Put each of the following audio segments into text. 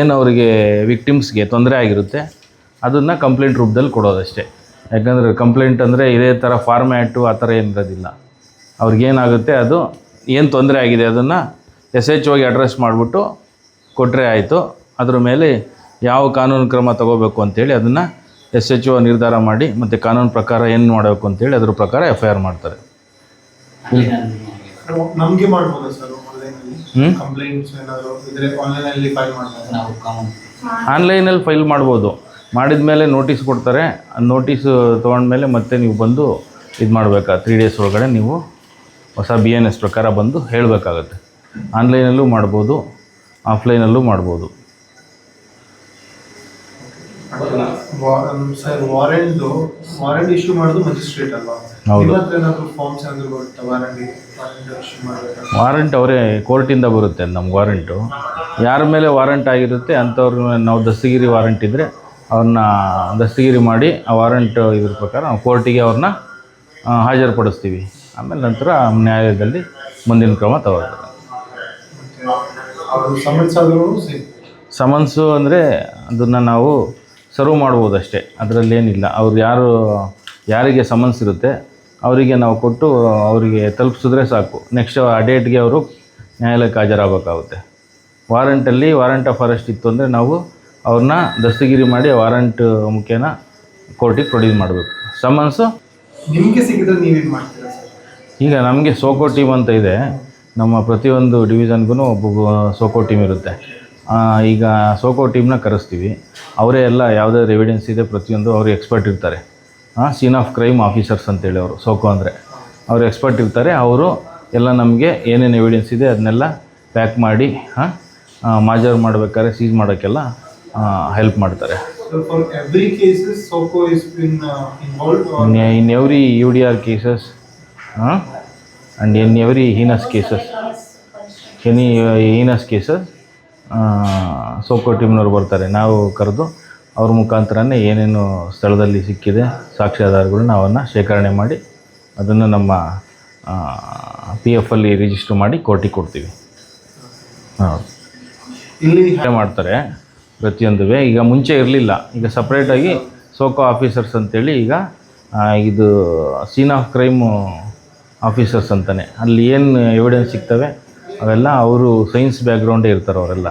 ಏನು ಅವರಿಗೆ ವಿಕ್ಟಿಮ್ಸ್ಗೆ ತೊಂದರೆ ಆಗಿರುತ್ತೆ, ಅದನ್ನು ಕಂಪ್ಲೇಂಟ್ ರೂಪದಲ್ಲಿ ಕೊಡೋದಷ್ಟೇ. ಯಾಕಂದರೆ ಕಂಪ್ಲೇಂಟ್ ಅಂದರೆ ಇದೇ ಥರ ಫಾರ್ಮ್ಯಾಟು ಆ ಥರ ಏನಿರೋದಿಲ್ಲ ಅವ್ರಿಗೇನಾಗುತ್ತೆ ಅದು ಏನು ತೊಂದರೆ ಆಗಿದೆ ಅದನ್ನು ಎಸ್ ಎಚ್ ಹೋಗಿ ಅಡ್ರೆಸ್ ಮಾಡಿಬಿಟ್ಟು ಕೊಟ್ಟರೆ ಆಯಿತು. ಅದ್ರ ಮೇಲೆ ಯಾವ ಕಾನೂನು ಕ್ರಮ ತಗೋಬೇಕು ಅಂತೇಳಿ ಅದನ್ನು ಎಸ್ ಎಚ್ ಒ ನಿರ್ಧಾರ ಮಾಡಿ, ಮತ್ತು ಕಾನೂನು ಪ್ರಕಾರ ಏನು ಮಾಡಬೇಕು ಅಂತೇಳಿ ಅದ್ರ ಪ್ರಕಾರ ಎಫ್ ಐ ಆರ್ ಮಾಡ್ತಾರೆ. ನಮಗೆ ಮಾಡ್ಬೋದಾ ಸರ್? ಆನ್ಲೈನ್ ಅಲ್ಲಿ ಕಂಪ್ಲೇಂಟ್ಸ್ ಏನಾದ್ರು ಇದ್ರೆ ಆನ್ಲೈನ್ ಅಲ್ಲಿ ಫೈಲ್ ಮಾಡ್ಬೋದು ನಾವು ಕಾಮನ್ ಆನ್ಲೈನಲ್ಲಿ ಫೈಲ್ ಮಾಡ್ಬೋದು. ಮಾಡಿದ ಮೇಲೆ ನೋಟಿಸ್ ಕೊಡ್ತಾರೆ. ನೋಟಿಸು ತೊಗೊಂಡ್ಮೇಲೆ ಮತ್ತೆ ನೀವು ಬಂದು ಇದು ಮಾಡಬೇಕಾ? ತ್ರೀ ಡೇಸ್ ಒಳಗಡೆ ನೀವು ಹೊಸ ಬಿ ಎನ್ ಎಸ್ ಪ್ರಕಾರ ಬಂದು ಹೇಳಬೇಕಾಗತ್ತೆ. ಆನ್ಲೈನಲ್ಲೂ ಮಾಡ್ಬೋದು ಆಫ್ಲೈನಲ್ಲೂ ಮಾಡ್ಬೋದು. ಸರ್ ವಾರೆಂಟ್ ವಾರೆಂಟ್ ಇಶ್ಯೂ ಮಾಡೋದು ಮ್ಯಾಜಿಸ್ಟ್ರೇಟ್ ಅಲ್ವಾ? ಫಾರ್ಮ್ಸ್ ವಾರೆಂಟ್ ಅವರೇ ಕೋರ್ಟಿಂದ ಬರುತ್ತೆ ನಮ್ಗೆ ವಾರಂಟು ಯಾರ ಮೇಲೆ ವಾರಂಟ್ ಆಗಿರುತ್ತೆ ಅಂಥವ್ರ ನಾವು ದಸ್ತಗಿರಿ ವಾರಂಟ್ ಇದ್ದರೆ ಅವ್ರನ್ನ ದಸ್ತಗಿರಿ ಮಾಡಿ ಆ ವಾರಂಟ್ ಇದ್ರ ಪ್ರಕಾರ ನಾವು ಕೋರ್ಟಿಗೆ ಅವ್ರನ್ನ ಹಾಜರುಪಡಿಸ್ತೀವಿ. ಆಮೇಲೆ ನಂತರ ನ್ಯಾಯಾಲಯದಲ್ಲಿ ಮುಂದಿನ ಕ್ರಮ ತಗೋತಾರೆ ಸಮನ್ಸು ಅಂದರೆ ಅದನ್ನು ನಾವು ಸರ್ವ್ ಮಾಡ್ಬೋದಷ್ಟೇ ಅದರಲ್ಲೇನಿಲ್ಲ. ಅವ್ರು ಯಾರು ಯಾರಿಗೆ ಸಮನ್ಸ್ ಇರುತ್ತೆ ಅವರಿಗೆ ನಾವು ಕೊಟ್ಟು ಅವರಿಗೆ ತಲುಪಿಸಿದ್ರೆ ಸಾಕು. ನೆಕ್ಸ್ಟ್ ಆ ಡೇಟ್ಗೆ ಅವರು ನ್ಯಾಯಾಲಯಕ್ಕೆ ಹಾಜರಾಗಬೇಕಾಗುತ್ತೆ. ವಾರಂಟಲ್ಲಿ ವಾರಂಟ್ ಆಫ್ ಅರೆಸ್ಟ್ ಇತ್ತು ಅಂದರೆ ನಾವು ಅವ್ರನ್ನ ದಸ್ತಗಿರಿ ಮಾಡಿ ವಾರಂಟ್ ಮುಖೇನ ಕೋರ್ಟಿಗೆ ಪ್ರೊಡ್ಯೂಸ್ ಮಾಡಬೇಕು. ಸಮನ್ಸು ನಿಮಗೆ ಸಿಕ್ಕಿದ್ರೆ ನೀವೇನು ಮಾಡ್ತೀರಾ ಈಗ ನಮಗೆ ಸೋಕೋ ಟೀಮ್ ಅಂತ ಇದೆ. ನಮ್ಮ ಪ್ರತಿಯೊಂದು ಡಿವಿಷನ್ಗೂ ಒಬ್ಬ ಸೋಕೋ ಟೀಮ್ ಇರುತ್ತೆ. ಈಗ ಸೋಕೋ ಟೀಮ್ನ ಕರೆಸ್ತೀವಿ. ಅವರೇ ಎಲ್ಲ ಯಾವುದಾದ್ರು ಎವಿಡೆನ್ಸ್ ಇದೆ ಪ್ರತಿಯೊಂದು ಅವರು ಎಕ್ಸ್ಪರ್ಟ್ ಇರ್ತಾರೆ. ಸೀನ್ ಆಫ್ ಕ್ರೈಮ್ ಆಫೀಸರ್ಸ್ ಅಂತೇಳಿ ಅವರು ಸೋಕೋ ಅಂದರೆ. ಅವರು ಎಕ್ಸ್ಪರ್ಟ್ ಇರ್ತಾರೆ ಅವರು ಎಲ್ಲ ನಮಗೆ ಏನೇನು ಎವಿಡೆನ್ಸ್ ಇದೆ ಅದನ್ನೆಲ್ಲ ಪ್ಯಾಕ್ ಮಾಡಿ ಹಾಂ ಮಾಜರ್ ಮಾಡಬೇಕಾದ್ರೆ ಸೀಸ್ ಮಾಡೋಕ್ಕೆಲ್ಲ ಹೆಲ್ಪ್ ಮಾಡ್ತಾರೆ. In every U D R cases and in every heinous cases any heinous UDR SOCO ಟೀಮ್ನವ್ರು ಬರ್ತಾರೆ. ನಾವು ಕರೆದು ಅವ್ರ ಮುಖಾಂತರನೇ ಏನೇನು ಸ್ಥಳದಲ್ಲಿ ಸಿಕ್ಕಿದೆ ಸಾಕ್ಷ್ಯಾಧಾರಗಳನ್ನ ಅವನ್ನು ಶೇಖರಣೆ ಮಾಡಿ ಅದನ್ನು ನಮ್ಮ ಪಿ ಎಫಲ್ಲಿ ರಿಜಿಸ್ಟರ್ ಮಾಡಿ ಕೋರ್ಟಿಗೆ ಕೊಡ್ತೀವಿ. ಹೌದು ಇಲ್ಲಿ ಮಾಡ್ತಾರೆ ಪ್ರತಿಯೊಂದು ಈಗ ಮುಂಚೆ ಇರಲಿಲ್ಲ. ಈಗ ಸಪ್ರೇಟಾಗಿ ಸೋಕೋ ಆಫೀಸರ್ಸ್ ಅಂತೇಳಿ ಈಗ ಇದು ಸೀನ್ ಆಫ್ ಕ್ರೈಮು ಆಫೀಸರ್ಸ್ ಅಂತಲೇ ಅಲ್ಲಿ ಏನು ಎವಿಡೆನ್ಸ್ ಸಿಗ್ತವೆ ಅವೆಲ್ಲ ಅವರು ಸೈನ್ಸ್ ಬ್ಯಾಕ್ಗ್ರೌಂಡೇ ಇರ್ತಾರೆ ಅವರೆಲ್ಲ.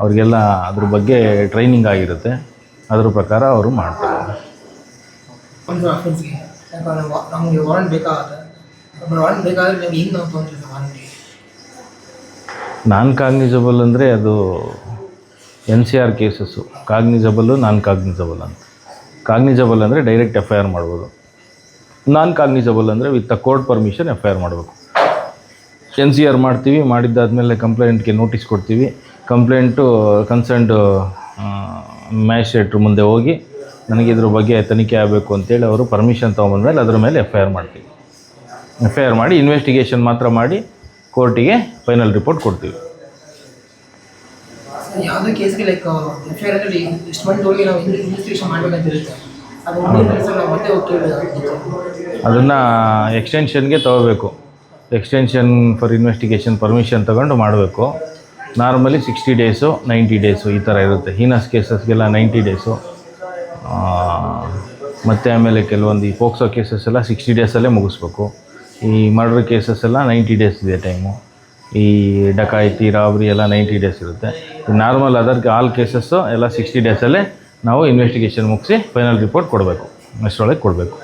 ಅವರಿಗೆಲ್ಲ ಅದ್ರ ಬಗ್ಗೆ ಟ್ರೈನಿಂಗ್ ಆಗಿರುತ್ತೆ. ಅದ್ರ ಪ್ರಕಾರ ಅವರು ಮಾಡ್ತಾರೆ. ಒಂದು ಅಫೆನ್ಸ್ಗೆ ಯಾಕಂದ್ರೆ ವಾ- ನಮಗೆ ವಾರಂಟ್ ಬೇಕಾಗುತ್ತೆ. ವಾರಂಟ್ ಬೇಕಾದ್ರೆ ನೀವು ಹೆಂಗೆ ನಾವು ತೊಗೊಂಡಿರ್ತೀವಿ ವಾರಂಟ್ಗೆ ನಾನ್ ಕಾಗ್ನಿಜಬಲ್ ಅಂದರೆ ಅದು N C R cases cognizable non cognizable ಅಂತ. ಕಾಗ್ನಿಜಬಲ್ ಅಂದರೆ ಡೈರೆಕ್ಟ್ ಎಫ್ ಐ ಆರ್ ಮಾಡ್ಬೋದು. ನಾನ್ ಕಾಗ್ನಿಜಬಲ್ ಅಂದರೆ with a court permission F I R ಮಾಡಬೇಕು. ಎನ್ ಸಿ ಆರ್ ಮಾಡ್ತೀವಿ ಮಾಡಿದ್ದಾದಮೇಲೆ ಕಂಪ್ಲೇಂಟ್ಗೆ ನೋಟಿಸ್ ಕೊಡ್ತೀವಿ. ಕಂಪ್ಲೇಂಟು ಕನ್ಸರ್ನ್ಡ್ ಮ್ಯಾಜಿಸ್ಟ್ರೇಟ್ರ್ ಮುಂದೆ ಹೋಗಿ ನನಗೆ ಇದ್ರ ಬಗ್ಗೆ ತನಿಖೆ ಆಗಬೇಕು ಅಂತೇಳಿ ಅವರು ಪರ್ಮಿಷನ್ ತೊಗೊಂಬಂದ್ಮೇಲೆ ಅದ್ರ ಮೇಲೆ ಎಫ್ ಐ ಆರ್ ಮಾಡ್ತೀವಿ. ಎಫ್ ಐ ಆರ್ ಮಾಡಿ ಇನ್ವೆಸ್ಟಿಗೇಷನ್ ಮಾತ್ರ ಮಾಡಿ ಕೋರ್ಟಿಗೆ ಫೈನಲ್ ರಿಪೋರ್ಟ್ ಕೊಡ್ತೀವಿ. ಯಾವುದೇ ಕೇಸ್ಗೆ ಲೈಕ್ ಎಫ್ ಐ ಆರ್ ಅಲ್ಲಿ ಎಷ್ಟು ಮಂದಿ ನಾವು ಇನ್ವೆಸ್ಟಿಗೇಷನ್ ಮಾಡಬೇಕಂತ ಇರುತ್ತೆ ಅದು ಮುಂದಿನ ನಾವು ಮತ್ತೆ ಹೋಗಿ ಕೇಳಬೇಕಾಗುತ್ತೆ ಅದನ್ನು ಎಕ್ಸ್ಟೆನ್ಷನ್ಗೆ ತಗೋಬೇಕು. ಎಕ್ಸ್ಟೆನ್ಷನ್ ಫಾರ್ ಇನ್ವೆಸ್ಟಿಗೇಷನ್ ಪರ್ಮಿಷನ್ ತಗೊಂಡು ಮಾಡಬೇಕು. Normally sixty days ninety days ಈ ಥರ ಇರುತ್ತೆ. ಹೀನಸ್ ಕೇಸಸ್ಗೆಲ್ಲ ನೈಂಟಿ ಡೇಸು ಮತ್ತು ಆಮೇಲೆ ಕೆಲವೊಂದು ಈ ಪೋಕ್ಸೋ ಕೇಸಸ್ ಎಲ್ಲ ಸಿಕ್ಸ್ಟಿ ಡೇಸಲ್ಲೇ ಮುಗಿಸ್ಬೇಕು. ಈ ಮರ್ಡರ್ ಕೇಸಸ್ ಎಲ್ಲ ನೈಂಟಿ ಡೇಸ್ ಇದೆ ಟೈಮು ಈ ಡಕಾಯಿತಿ ರಾಬ್ರಿ ಎಲ್ಲ ನೈಂಟಿ ಡೇಸ್ ಇರುತ್ತೆ. ನಾರ್ಮಲ್ ಅದರ್ ಆಲ್ ಕೇಸಸ್ಸು ಎಲ್ಲ ಸಿಕ್ಸ್ಟಿ ಡೇಸಲ್ಲೇ ನಾವು ಇನ್ವೆಸ್ಟಿಗೇಷನ್ ಮುಗಿಸಿ ಫೈನಲ್ ರಿಪೋರ್ಟ್ ಕೊಡಬೇಕು. ಅಷ್ಟರೊಳಗೆ ಕೊಡಬೇಕು.